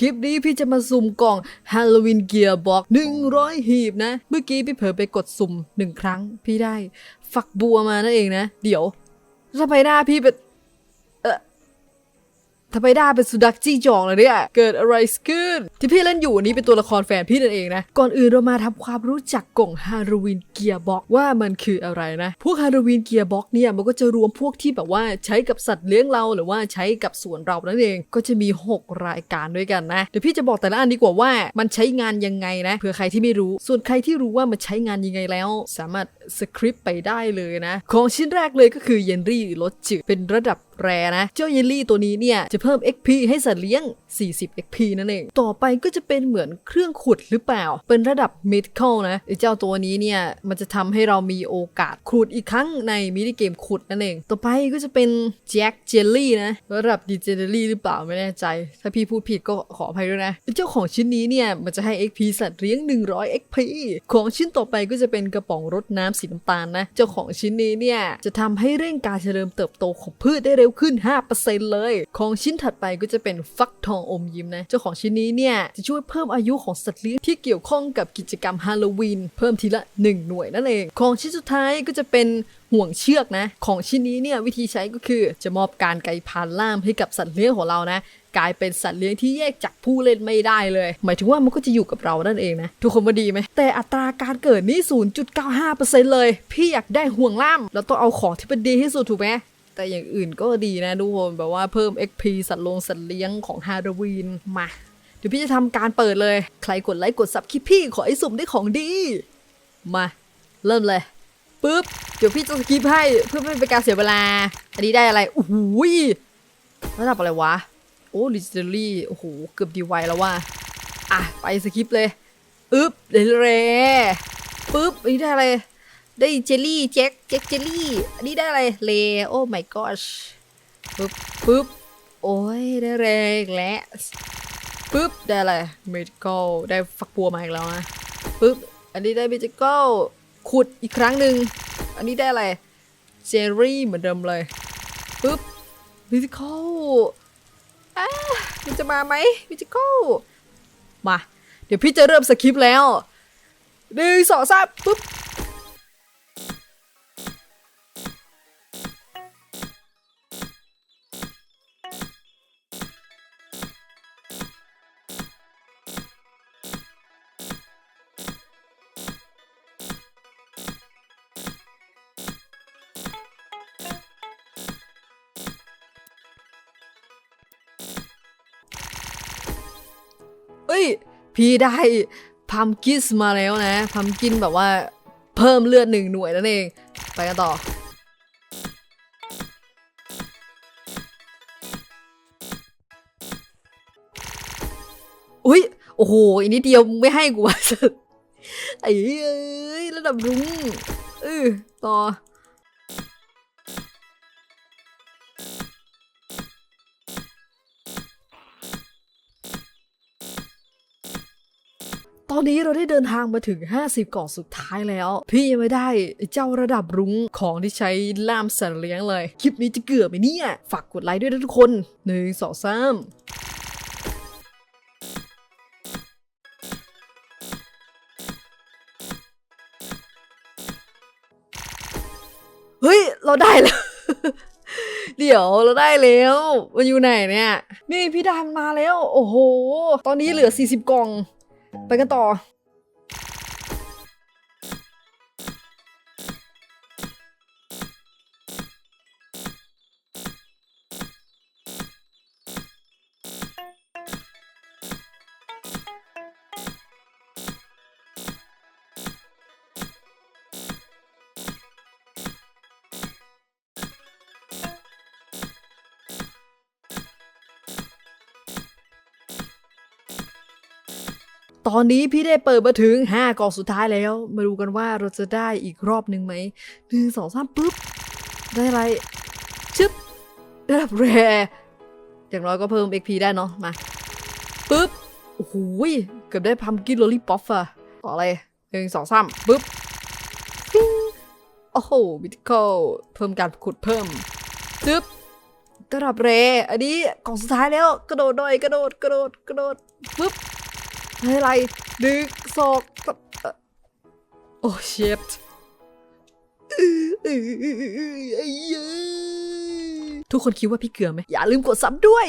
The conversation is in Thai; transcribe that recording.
คลิปนี้พี่จะมาสุ่มกล่อง Halloween Gear Box 100 หีบนะ เมื่อกี้พี่เผลอไปกดสุ่มหนึ่งครั้ง พี่ได้ ฝักบัวมานั่นเองนะ เดี๋ยวทำไมหน้าพี่เป็น ทำไมหน้าเป็นสุดักจี้จองเลยเนี่ย เกิดอะไรขึ้น ที่พี่เล่นอยู่นี้เป็นตัวละครแฟนพี่นั่นเองนะ ก่อนอื่นเรามาทำความรู้จักกล่องฮาโลวีนเกียร์บ็อกว่ามันคืออะไรนะ พวกฮาโลวีนเกียร์บ็อกเนี่ยมันก็จะรวมพวกที่แบบว่าใช้กับสัตว์เลี้ยงเราหรือว่าใช้กับสวนเรานั่นเอง ก็จะมี 6 รายการด้วยกันนะ เดี๋ยวพี่จะบอกแต่ละอันดีกว่าว่ามันใช้งานยังไงนะ เผื่อใครที่ไม่รู้ ส่วนใครที่รู้ว่ามันใช้งานยังไงแล้ว สามารถสคริปต์ไปได้เลยนะ ของชิ้นแรกเลยก็คือเยนรี่รสจืดเป็นระดับ แรนะ เจ้าเยลลี่ตัวนี้เนี่ย จะเพิ่ม XP ให้สัตว์เลี้ยง 40 XP นั่นเอง ต่อไปก็จะเป็นเหมือนเครื่องขุดหรือเปล่า เป็นระดับ Medical นะไอ้เจ้าตัวนี้เนี่ย มันจะทำให้เรามีโอกาสขุดอีกครั้งในมินิเกมขุดนั่นเอง ต่อไปก็จะเป็นแจ็คเจลลี่นะ ระดับดีเจเนอรี่หรือเปล่าไม่แน่ใจ ถ้าพี่พูดผิดก็ขออภัยด้วยนะ เจ้าของชิ้นนี้เนี่ย มันจะให้ XP สัตว์เลี้ยง 100 XP ของชิ้นต่อไปก็จะเป็นกระป๋องรดน้ำสีน้ำตาลนะ เจ้าของชิ้นนี้เนี่ย จะทำให้เร่งการเจริญเติบโตของพืชได้เร็วขึ้น 5%เลย ของชิ้นถัดไปก็จะเป็นฟักทองอมยิ้มนะ เจ้าของชิ้นนี้เนี่ย จะช่วยเพิ่มอายุของสัตว์เลี้ยงที่เกี่ยวข้องกับกิจกรรมฮาโลวีนเพิ่มทีละ 1 หน่วยนั่นเอง ของชิ้นสุดท้ายก็จะเป็นห่วงเชือกนะ ของชิ้นนี้เนี่ยวิธีใช้ก็คือจะมอบการไกพานล่ามให้กับสัตว์เลี้ยงของเรานะกลายเป็นสัตว์เลี้ยงที่แยกจากผู้เล่นไม่ได้เลย หมายถึงว่ามันก็จะอยู่กับเรานั่นเองนะ ทุกคนว่าดีไหม แต่อัตราการเกิดนี่ 0.95%เลย พี่อยากได้ห่วงล่ามแล้วต้องเอาของที่เป็นดีที่สุดถูกไหม แต่อย่างอื่นก็ดีนะทุกคนแบบว่าเพิ่ม XP สัตว์ลงสัตว์เลี้ยงของฮาโลวีนมา เดี๋ยวพี่จะทำการเปิดเลย ใครกดไลค์กดซับคลิปพี่ขอให้สุ่มได้ของดี มา เริ่มเลยปุ๊บ เดี๋ยวพี่จะสกิปให้เพื่อไม่เป็นการเสียเวลา อันนี้ได้อะไรโอ้โหยระดับอะไรวะ โอ้ลิจิเดลี่โอ้โห เกือบดีไวแล้วว่า อะ ไปสกิปเลยอึ๊บเดเรปุ๊บอันนี้ได้อะไร ได้เจลลี่แจ็คแจ็คเจลลี่อันนี้ได้อะไรเลโอ้ my gosh ปุ๊บปุ๊บโอ้ยได้แรงอีกแล้วปุ๊บได้อะไร medical ได้ฟักบัวมาอีกแล้วนะปุ๊บอันนี้ได้ medical ขุดอีกครั้งหนึ่งอันนี้ได้อะไรเจอรี่เหมือนเดิมเลยปุ๊บ medical อ่ามันจะมาไหม medical มา เดี๋ยวพี่จะเริ่มสคริปต์แล้วหนึ่งสองสามปุ๊บ ย พี่ได้พัมกิสมาแล้วนะ พัมกินแบบว่าเพิ่มเลือดหนึ่งหน่วยนั่นเอง ไปกันต่ออุ้ย โอ้โหอีกนิดเดียวไม่ให้กูวะไอ้เอ้ยระดับรุ้งเออต่อ ตอนนี้เราได้เดินทางมาถึง 50 กล่องสุดท้ายแล้ว พี่ยังไม่ได้เจ้าระดับรุ้งของที่ใช้ล่ามสัตว์เลี้ยงเลย คลิปนี้จะเกือบไหมเนี่ย ฝากกดไลค์ด้วยนะทุกคนหนึ่งสองสามเฮ้ย เราได้แล้ว เดี๋ยวเราได้แล้ว มันอยู่ไหนเนี่ย นี่พี่ดันมาแล้ว โอ้โห ตอนนี้เหลือ 40 กล่อง ไปกันต่อ ตอนนี้พี่ได้เปิดมาถึง 5กล่องสุดท้ายแล้ว มาดูกันว่าเราจะได้อีกรอบหนึ่งไหมหนึ่งสองสามปุ๊บ ได้อะไร ชึบ ได้รับแรอย่างน้อยก็เพิ่ม XP ได้เนาะ มา ปุ๊บ โอ้โหยเกือบได้พัมกินโรลลี่ป๊อฟอะต่ออะไรหนึ่งสองสามปุ๊บปิ้งโอ้โหวิทิคอลเพิ่มการขุดเพิ่มจึ๊บกระดับเร อันนี้กล่องสุดท้ายแล้ว กระโดดหน่อย กระโดด กระโดด กระโดด ปึ๊บ อะไรหนึ่งสอกโอ้เชฟทุกคนคิดว่าพี่เกลือไหมอย่าลืมกดซับด้วย